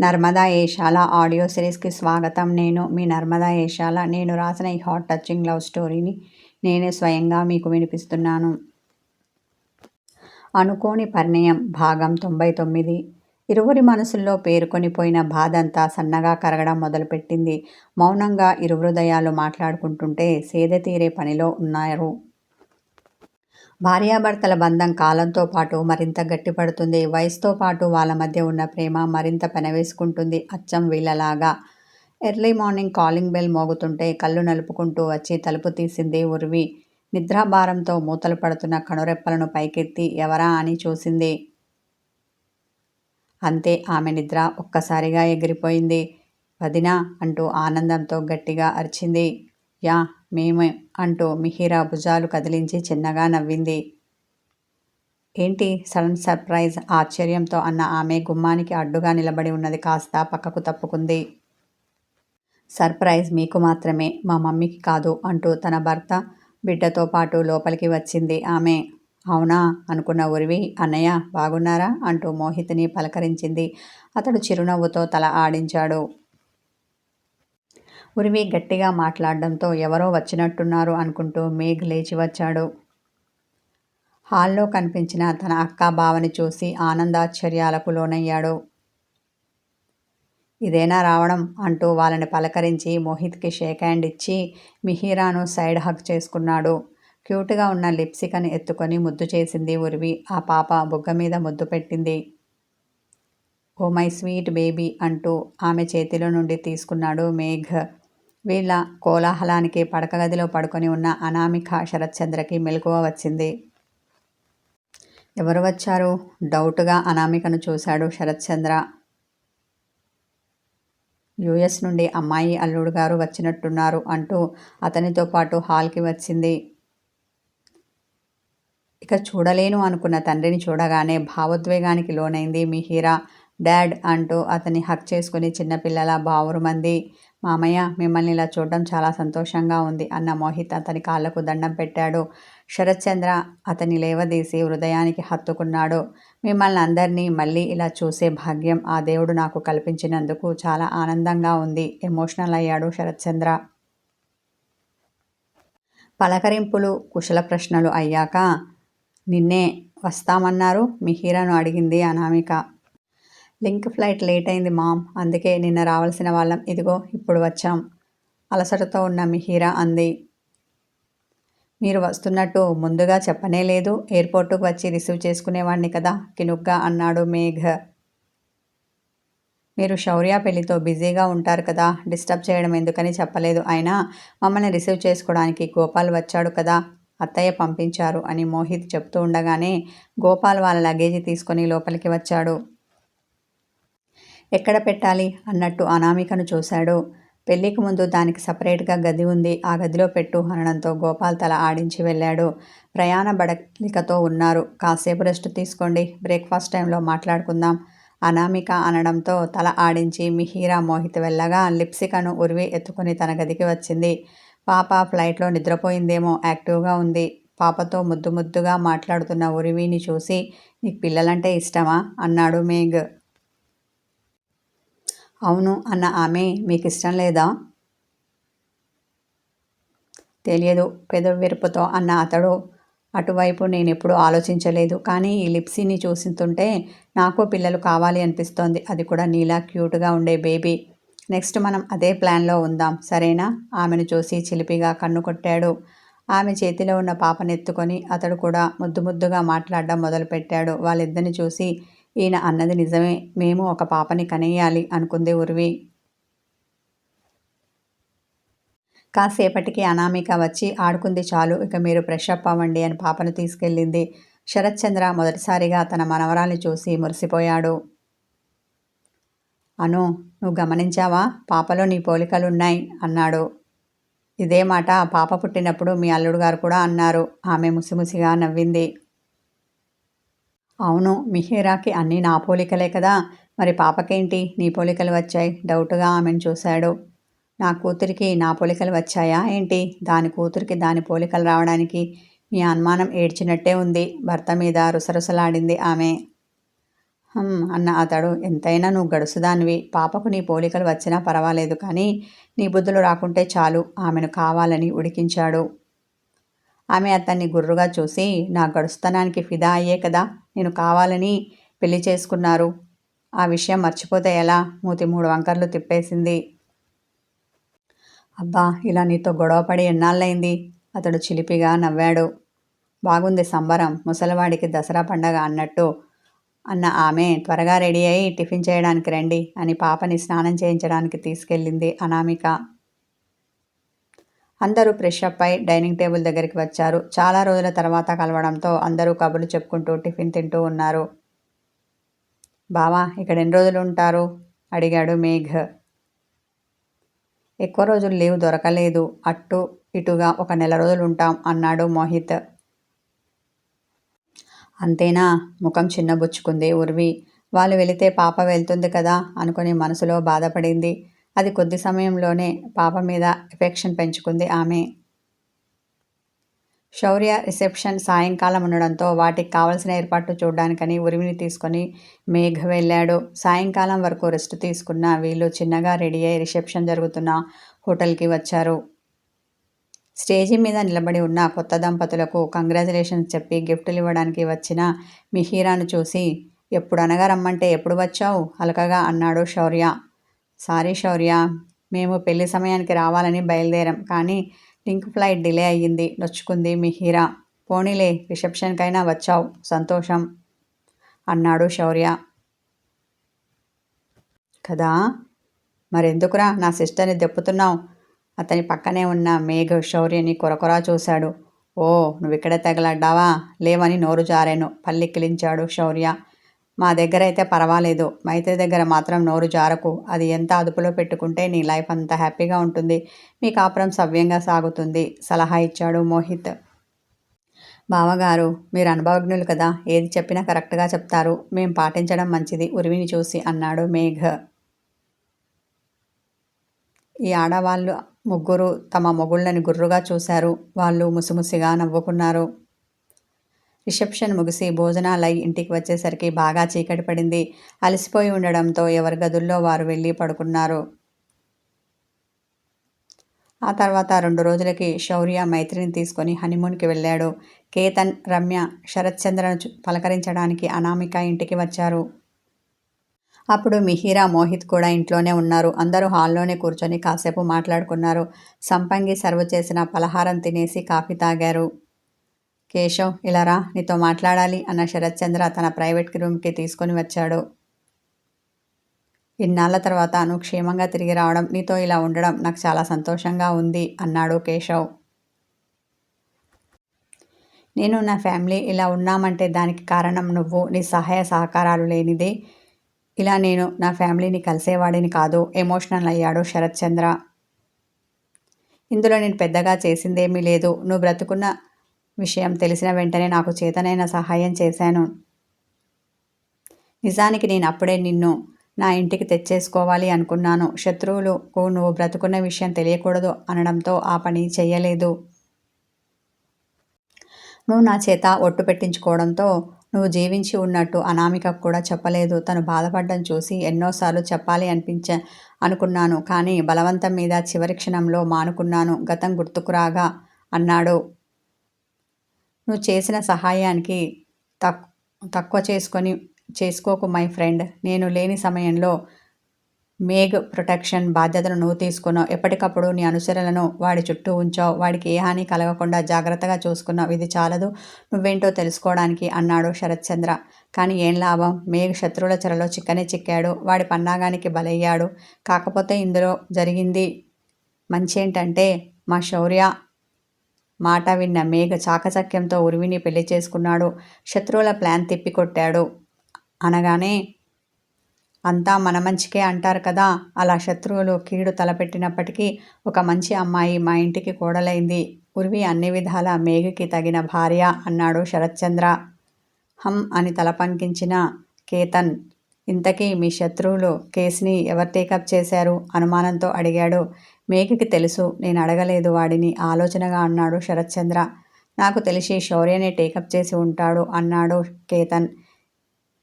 Narmada Eshala audio సిరీస్కి స్వాగతం. నేను మీ నర్మదా ఏషాల. నేను రాసిన ఈ హాట్ టచింగ్ లవ్ స్టోరీని నేనే స్వయంగా మీకు వినిపిస్తున్నాను. అనుకోని పరిణయం భాగం తొంభై తొమ్మిది. ఇరువురి మనసుల్లో పేరుకొనిపోయిన బాధంతా సన్నగా కరగడం మొదలుపెట్టింది. మౌనంగా ఇరు హృదయాలు మాట్లాడుకుంటుంటే సేద తీరే పనిలో ఉన్నారు. భార్యాభర్తల బంధం కాలంతో పాటు మరింత గట్టిపడుతుంది. వయసుతో పాటు వాళ్ళ మధ్య ఉన్న ప్రేమ మరింత పెనవేసుకుంటుంది. అచ్చం వీళ్ళలాగా. ఎర్లీ మార్నింగ్ కాలింగ్ బెల్ మోగుతుంటే కళ్ళు నలుపుకుంటూ వచ్చి తలుపు తీసింది ఉర్వి. నిద్రాభారంతో మూతలు పడుతున్న కనురెప్పలను పైకెత్తి ఎవరా అని చూసింది. అంతే ఆమె నిద్ర ఒక్కసారిగా ఎగిరిపోయింది. వదినా అంటూ ఆనందంతో గట్టిగా అరిచింది. యా మేమే అంటూ మిహిరా భుజాలు కదిలించి చిన్నగా నవ్వింది. ఏంటి సడన్ సర్ప్రైజ్ ఆశ్చర్యంతో అన్న ఆమె గుమ్మానికి అడ్డుగా నిలబడి ఉన్నది కాస్త పక్కకు తప్పుకుంది. సర్ప్రైజ్ మీకు మాత్రమే మా మమ్మీకి కాదు అంటూ తన భర్త బిడ్డతో పాటు లోపలికి వచ్చింది ఆమె. అవునా అనుకున్న ఉరివి అన్నయ్య బాగున్నారా అంటూ మోహిత్ని పలకరించింది. అతడు చిరునవ్వుతో తల ఆడించాడు. ఉరివి గట్టిగా మాట్లాడడంతో ఎవరో వచ్చినట్టున్నారు అనుకుంటూ మేఘ్ లేచి వచ్చాడు. హాల్లో కనిపించిన తన అక్క బావని చూసి ఆనందాశ్చర్యాలకు లోనయ్యాడు. ఇదేనా రావడం? అంటూ వాళ్ళని పలకరించి మోహిత్కి షేక్ హ్యాండ్ ఇచ్చి మిహీరాను సైడ్ హక్ చేసుకున్నాడు. క్యూట్గా ఉన్న లిప్సికని ఎత్తుకొని ముద్దు చేసింది ఉరివి ఆ పాప బుగ్గ మీద ముద్దు పెట్టింది. ఓ మై స్వీట్ బేబీ అంటూ ఆమె చేతిలో నుండి తీసుకున్నాడు మేఘ్. వీళ్ళ కోలాహలానికి పడక గదిలో పడుకొని ఉన్న అనామిక శరత్చంద్రకి మెలకువ వచ్చింది. ఎవరు వచ్చారు? డౌట్గా అనామికను చూశాడు శరత్చంద్ర యుఎస్ నుండి అమ్మాయి అల్లుడు గారు వచ్చినట్టున్నారు అంటూ అతనితో పాటు హాల్కి వచ్చింది. ఇక చూడలేను అనుకున్న తండ్రిని చూడగానే భావోద్వేగానికి లోనైంది మిహిరా. డాడ్ అంటూ అతన్ని హక్ చేసుకుని చిన్నపిల్లల బావురుమంది మామయ్య మిమ్మల్ని ఇలా చూడడం చాలా సంతోషంగా ఉంది అన్న మోహిత్ అతని కాళ్ళకు దండం పెట్టాడు. శరత్చంద్ర అతని లేవదీసి హృదయానికి హత్తుకున్నాడు. మిమ్మల్ని అందరినీ మళ్ళీ ఇలా చూసే భాగ్యం ఆ దేవుడు నాకు కల్పించినందుకు చాలా ఆనందంగా ఉంది. ఎమోషనల్ అయ్యాడు శరత్చంద్ర. పలకరింపులు కుశల ప్రశ్నలు అయ్యాక నిన్నే వస్తామన్నారు? మిహిరాను అడిగింది అనామిక. లింక్ ఫ్లైట్ లేట్ అయింది మామ్. అందుకే నిన్న రావాల్సిన వాళ్ళం ఇదిగో ఇప్పుడు వచ్చాం. అలసటతో ఉన్న మిహీరా అంది. మీరు వస్తున్నట్టు ముందుగా చెప్పనే లేదు. ఎయిర్పోర్టుకు వచ్చి రిసీవ్ చేసుకునేవాడిని కదా కినుగ్గా అన్నాడు మేఘ్. మీరు శౌర్య పెళ్ళితో బిజీగా ఉంటారు కదా డిస్టర్బ్ చేయడం ఎందుకని చెప్పలేదు. అయినా మమ్మల్ని రిసీవ్ చేసుకోవడానికి గోపాల్ వచ్చాడు కదా అత్తయ్య పంపించారు అని మోహిత్ చెప్తూ ఉండగానే గోపాల్ వాళ్ళ లగేజీ తీసుకొని లోపలికి వచ్చాడు. ఎక్కడ పెట్టాలి అన్నట్టు అనామికను చూశాడు. పెళ్ళికి ముందు దానికి సపరేట్గా గది ఉంది. ఆ గదిలో పెట్టు అనడంతో గోపాల్ తల ఆడించి వెళ్ళాడు. ప్రయాణ బడలికతో ఉన్నారు. కాసేపు రెస్ట్ తీసుకోండి. బ్రేక్ఫాస్ట్ టైంలో మాట్లాడుకుందాం. అనామిక అనడంతో తల ఆడించి మిహీరా మోహిత్ వెళ్ళగా లిప్సికను ఉరివి ఎత్తుకుని తన గదికి వచ్చింది. పాప ఫ్లైట్లో నిద్రపోయిందేమో యాక్టివ్గా ఉంది. పాపతో ముద్దు ముద్దుగా మాట్లాడుతున్న ఉరివిని చూసి నీకు పిల్లలంటే ఇష్టమా? అన్నాడు మేఘ్. అవును అన్న ఆమె మీకు ఇష్టం లేదా? తెలియదు. పెదవిరుపుతో అన్న అతడు అటువైపు నేను ఎప్పుడూ ఆలోచించలేదు. కానీ ఈ లిప్సీని చూస్తుంటే నాకు పిల్లలు కావాలి అనిపిస్తోంది. అది కూడా నీలా క్యూట్గా ఉండే బేబీ. నెక్స్ట్ మనం అదే ప్లాన్లో ఉందాం. సరేనా ఆమెను చూసి చిలిపిగా కన్ను కొట్టాడు. ఆమె చేతిలో ఉన్న పాపనెత్తుకొని అతడు కూడా ముద్దు ముద్దుగా మాట్లాడడం మొదలుపెట్టాడు. వాళ్ళిద్దరిని చూసి ఈయన అన్నది నిజమే. మేము ఒక పాపని కనేయాలి అనుకుంది ఉర్వి. కాసేపటికి అనామిక వచ్చి ఆడుకుంది చాలు ఇక మీరు ఫ్రెష్ అప్ అవ్వండి అని పాపను తీసుకెళ్ళింది. శరత్చంద్ర మొదటిసారిగా తన మనవరాల్ని చూసి మురిసిపోయాడు. అను నువ్వు గమనించావా? పాపలో నీ పోలికలున్నాయి అన్నాడు. ఇదే మాట పాప పుట్టినప్పుడు మీ అల్లుడు గారు కూడా అన్నారు. ఆమె ముసిముసిగా నవ్వింది. అవును మిహిరాకి అన్నీ నా పోలికలే కదా. మరి పాపకేంటి? నీ పోలికలు వచ్చాయి. డౌట్గా ఆమెను చూశాడు. నా కూతురికి నా పోలికలు వచ్చాయా? ఏంటి? దాని కూతురికి దాని పోలికలు రావడానికి మీ అనుమానం ఏడ్చినట్టే ఉంది. భర్త మీద రుసరుసలాడింది ఆమె. అన్న అతడు ఎంతైనా నువ్వు గడుసుదానివి. పాపకు నీ పోలికలు వచ్చినా పర్వాలేదు కానీ నీ బుద్ధులు రాకుంటే చాలు. ఆమెను కావాలని ఉడికించాడు. ఆమె అతన్ని గుర్రుగా చూసి నా గడుస్తనానికి ఫిదా అయ్యే కదా. నేను కావాలని పెళ్ళి చేసుకున్నారు. ఆ విషయం మర్చిపోతే ఎలా? మూతి మూడు వంకర్లు తిప్పేసింది. అబ్బా ఇలా నీతో గొడవపడి ఎన్నాళ్ళైంది అతడు చిలిపిగా నవ్వాడు. బాగుంది సంబరం ముసలివాడికి దసరా పండగ అన్నట్టు అన్న ఆమె త్వరగా రెడీ అయి టిఫిన్ చేయడానికి రండి అని పాపని స్నానం చేయించడానికి తీసుకెళ్ళింది అనామిక. అందరూ ఫ్రెష్ అప్ అయి డైనింగ్ టేబుల్ దగ్గరికి వచ్చారు. చాలా రోజుల తర్వాత కలవడంతో అందరూ కబుర్లు చెప్పుకుంటూ టిఫిన్ తింటూ ఉన్నారు. బావా ఇక్కడ ఎన్ని రోజులు ఉంటారు? అడిగాడు మేఘ్. ఎక్కువ రోజులు లీవ్ దొరకలేదు. అటు ఇటుగా ఒక నెల రోజులు ఉంటాం అన్నాడు మోహిత్. అంతేనా? ముఖం చిన్నబుచ్చుకుంది ఉర్వి. వాళ్ళు వెళితే పాప వెళ్తుంది కదా అనుకుని మనసులో బాధపడింది. అది కొద్ది సమయంలోనే పాప మీద ఎఫెక్షన్ పెంచుకుంది ఆమె. శౌర్య రిసెప్షన్ సాయంకాలం ఉండడంతో వాటికి కావలసిన ఏర్పాట్లు చూడడానికని ఉరిమిని తీసుకొని మేఘ వెళ్ళాడు. సాయంకాలం వరకు రెస్ట్ తీసుకున్న వీళ్ళు చిన్నగా రెడీ అయి రిసెప్షన్ జరుగుతున్న హోటల్కి వచ్చారు. స్టేజి మీద నిలబడి ఉన్న కొత్త దంపతులకు కంగ్రాచులేషన్స్ చెప్పి గిఫ్టులు ఇవ్వడానికి వచ్చిన మిహీరాను చూసి ఎప్పుడు అనగా రమ్మంటే ఎప్పుడు వచ్చావు అలకగా అన్నాడు శౌర్య. సారీ శౌర్య మేము పెళ్ళి సమయానికి రావాలని బయలుదేరాం కానీ లింక్ ఫ్లైట్ డిలే అయ్యింది నొచ్చుకుంది మిహిరా. పోనీలే రిసెప్షన్కైనా వచ్చావు సంతోషం అన్నాడు శౌర్య. కదా మరెందుకురా నా సిస్టర్ని దెప్పుతున్నావు అతని పక్కనే ఉన్న మేఘ శౌర్యని కొరకొరా చూశాడు. ఓ నువ్వు నువ్విక్కడే తగలడ్డావా లేవని నోరు జారాను పల్లిక్కిలించాడు శౌర్య. మా దగ్గర అయితే పర్వాలేదు. మైత్రి దగ్గర మాత్రం నోరు జారకు. అది ఎంత అదుపులో పెట్టుకుంటే నీ లైఫ్ అంత హ్యాపీగా ఉంటుంది. మీ కాపురం సవ్యంగా సాగుతుంది సలహా ఇచ్చాడు మోహిత్. బావగారు మీరు అనుభవజ్ఞులు కదా ఏది చెప్పినా కరెక్ట్గా చెప్తారు. మేం పాటించడం మంచిది ఉరివిని చూసి అన్నాడు మేఘ్. ఈ ఆడవాళ్ళు ముగ్గురు తమ మొగుళ్ళని గుర్రుగా చూశారు. వాళ్ళు ముసిముసిగా నవ్వుకున్నారు. రిసెప్షన్ ముగిసి భోజనాలై ఇంటికి వచ్చేసరికి బాగా చీకటి పడింది. అలసిపోయి ఉండడంతో ఎవరి గదుల్లో వారు వెళ్ళి పడుకున్నారు. ఆ తర్వాత రెండు రోజులకి శౌర్య మైత్రిని తీసుకొని హనీమూన్కి వెళ్ళాడు. కేతన్, రమ్య, శరత్చంద్రను పలకరించడానికి అనామిక ఇంటికి వచ్చారు. అప్పుడు మిహిరా, మోహిత్ కూడా ఇంట్లోనే ఉన్నారు. అందరూ హాల్లోనే కూర్చొని కాసేపు మాట్లాడుకున్నారు. సంపంగి సర్వ్ చేసిన పలహారం తినేసి కాఫీ తాగారు. కేశవ్ ఇలా రా నీతో మాట్లాడాలి అన్న శరత్చంద్ర తన ప్రైవేట్ రూమ్కి తీసుకొని వచ్చాడు. ఇన్నాళ్ళ తర్వాత నువ్వు క్షేమంగా తిరిగి రావడం నీతో ఇలా ఉండడం నాకు చాలా సంతోషంగా ఉంది అన్నాడు కేశవ్. నేను నా ఫ్యామిలీ ఇలా ఉన్నామంటే దానికి కారణం నువ్వు నీ సహాయ సహకారాలు లేనిదే ఇలా నేను నా ఫ్యామిలీని కలిసేవాడిని కాదు ఎమోషనల్ అయ్యాడు శరత్చంద్ర. ఇందులో నేను పెద్దగా చేసిందేమీ లేదు. నువ్వు బ్రతుకున్న విషయం తెలిసిన వెంటనే నాకు చేతనైన సహాయం చేశాను. నిజానికి నేను అప్పుడే నిన్ను నా ఇంటికి తెచ్చేసుకోవాలి అనుకున్నాను. శత్రువులకు నువ్వు బ్రతుకున్న విషయం తెలియకూడదు అనడంతో ఆ పని చేయలేదు నువ్వు నా చేత ఒట్టు పెట్టించుకోవడంతో నువ్వు జీవించి ఉన్నట్టు అనామికకు కూడా చెప్పలేదు. తను బాధపడ్డం చూసి ఎన్నోసార్లు చెప్పాలి అనిపించ అనుకున్నాను. కానీ బలవంతం మీద చివరి క్షణంలో మానుకున్నాను గతం గుర్తుకురాగా అన్నాడు. నువ్వు చేసిన సహాయానికి తక్ తక్కువ చేసుకొని చేసుకోకు మై ఫ్రెండ్. నేను లేని సమయంలో మేఘ్ ప్రొటెక్షన్ బాధ్యతను నువ్వు తీసుకున్నావు. ఎప్పటికప్పుడు నీ అనుచరులను వాడి చుట్టూ ఉంచావు. వాడికి ఏ హాని కలగకుండా జాగ్రత్తగా చూసుకున్నావు. ఇది చాలదు నువ్వేంటో తెలుసుకోవడానికి అన్నాడు శరత్చంద్ర. కానీ ఏం లాభం? మేఘ్ శత్రువుల చెరలో చిక్కనే చిక్కాడు. వాడి పన్నాగానికి బలయ్యాడు. కాకపోతే ఇందులో జరిగింది మంచి ఏంటంటే మా శౌర్య మాట విన్న మేఘ చాకచక్యంతో ఉర్విని పెళ్ళి చేసుకున్నాడు. శత్రువుల ప్లాన్ తిప్పికొట్టాడు. అనగానే అంతా మన మంచికే అంటారు కదా అలా శత్రువులు కీడు తలపెట్టినప్పటికీ ఒక మంచి అమ్మాయి మా ఇంటికి కోడలైంది. ఉర్వి అన్ని విధాల మేఘకి తగిన భార్య అన్నాడు శరత్చంద్ర. హం అని తల పంకించిన కేతన్. ఇంతకీ మీ శత్రువులు కేసుని ఎవరు టేకప్ చేశారు? అనుమానంతో అడిగాడు. మేకకి తెలుసు నేను అడగలేదు వాడిని. ఆలోచనగా అన్నాడు శరత్చంద్ర. నాకు తెలిసి శౌర్యనే టేకప్ చేసి ఉంటాడు అన్నాడు కేతన్.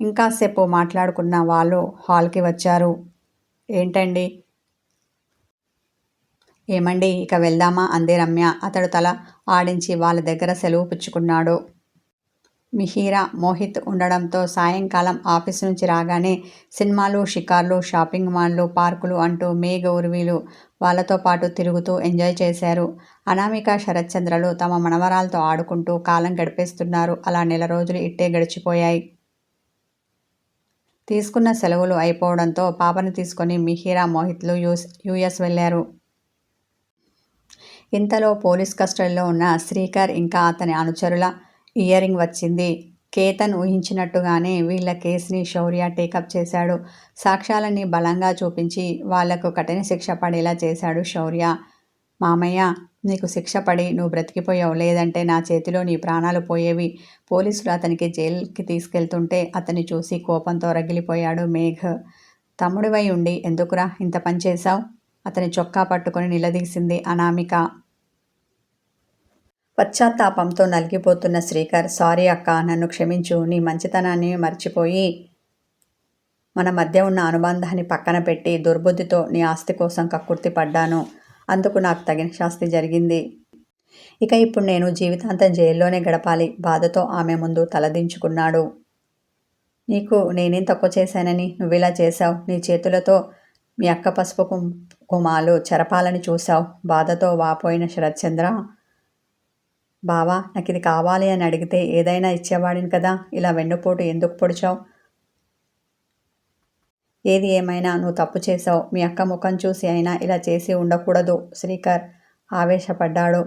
ఇంకాసేపు మాట్లాడుకున్న వాళ్ళు హాల్కి వచ్చారు. ఏంటండి? ఏమండి ఇక వెళ్దామా? అంది రమ్య. అతడు తల ఆడించి వాళ్ళ దగ్గర సెలవు పుచ్చుకున్నాడు. మిహీరా మోహిత్ ఉండడంతో సాయంకాలం ఆఫీసు నుంచి రాగానే సినిమాలు షికార్లు షాపింగ్ మాల్లు పార్కులు అంటూ మేఘ ఉర్వీలు వాళ్ళతో పాటు తిరుగుతూ ఎంజాయ్ చేశారు. అనామిక శరత్చంద్రలు తమ మనవరాలతో ఆడుకుంటూ కాలం గడిపేస్తున్నారు. అలా నెల రోజులు ఇట్టే గడిచిపోయాయి. తీసుకున్న సెలవులు అయిపోవడంతో పాపను తీసుకొని మిహీరా మోహిత్లు యూస్ యూఎస్ వెళ్ళారు. ఇంతలో పోలీస్ కస్టడీలో ఉన్న శ్రీకర్ ఇంకా అతని అనుచరుల ఇయరింగ్ వచ్చింది. కేతన్ ఊహించినట్టుగానే వీళ్ళ కేసుని శౌర్య టేకప్ చేశాడు. సాక్ష్యాలన్నీ బలంగా చూపించి వాళ్ళకు కఠిన శిక్ష పడేలా చేశాడు శౌర్య. మామయ్య నీకు శిక్ష పడి నువ్వు బ్రతికిపోయావు. లేదంటే నా చేతిలో నీ ప్రాణాలు పోయేవి. పోలీసులు అతనికి జైలుకి తీసుకెళ్తుంటే అతన్ని చూసి కోపంతో రగిలిపోయాడు మేఘ్. తమ్ముడివై ఉండి ఎందుకురా ఇంత పని చేశావు? అతని చొక్కా పట్టుకొని నిలదీసింది అనామిక. పశ్చాత్తాపంతో నలిగిపోతున్న శ్రీకర్ సారీ అక్క నన్ను క్షమించు నీ మంచితనాన్ని మర్చిపోయి మన మధ్య ఉన్న అనుబంధాన్ని పక్కన పెట్టి దుర్బుద్ధితో నీ ఆస్తి కోసం కక్కుర్తి పడ్డాను. అందుకు నాకు తగిన శాస్తి జరిగింది. ఇక ఇప్పుడు నేను జీవితాంతం జైల్లోనే గడపాలి. బాధతో ఆమె ముందు తలదించుకున్నాడు. నీకు నేనేం తక్కువ చేశానని నువ్విలా చేశావు? నీ చేతులతో మీ అక్క పసుపు కుమాలు చెరపాలని చూశావు. బాధతో వాపోయిన శరత్చంద్ర బావా నాకు ఇది కావాలి అని అడిగితే ఏదైనా ఇచ్చేవాడిని కదా ఇలా వెన్నుపోటు ఎందుకు పొడిచావు? ఏది ఏమైనా నువ్వు తప్పు చేసావు మీ అక్క ముఖం చూసి అయినా ఇలా చేసి ఉండకూడదు శ్రీకర్ ఆవేశపడ్డాడు.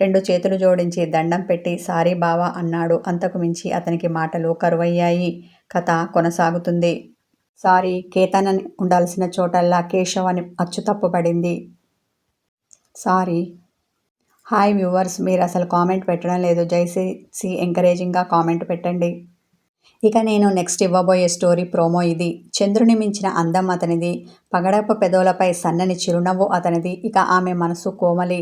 రెండు చేతులు జోడించి దండం పెట్టి సారీ బావా అన్నాడు. అంతకు మించి అతనికి మాటలు కరువయ్యాయి. కథ కొనసాగుతుంది. సారీ కేతన్ అని ఉండాల్సిన చోటల్లా కేశవ్ అని అచ్చు తప్పుపడింది సారీ హాయ్ వ్యూవర్స్ మీరు అసలు కామెంట్ పెట్టడం లేదు. జైసీ ఎంకరేజింగ్గా కామెంట్ పెట్టండి. ఇక నేను నెక్స్ట్ ఇవ్వబోయే స్టోరీ ప్రోమో ఇది. చంద్రుని మించిన అందం అతనిది. పగడపు పెదవులపై సన్నని చిరునవ్వు అతనిది. ఇక ఆమె మనసు కోమలి.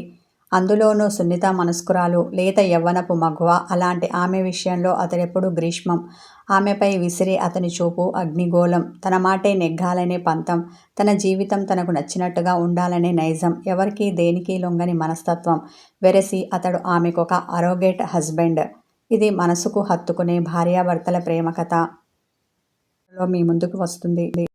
అందులోనూ సున్నిత మనస్కురాలు లేత యవ్వనపు మగువ. అలాంటి ఆమె విషయంలో అతడెప్పుడు గ్రీష్మం. ఆమెపై విసిరి అతని చూపు అగ్నిగోళం. తన మాటే నెగ్గాలనే పంతం. తన జీవితం తనకు నచ్చినట్టుగా ఉండాలనే నైజం. ఎవరికి దేనికి లొంగని మనస్తత్వం వెరసి అతడు ఆమెకొక అరోగేట్ హస్బెండ్. ఇది మనసుకు హత్తుకునే భార్యాభర్తల ప్రేమ కథ మీ ముందుకు వస్తుంది.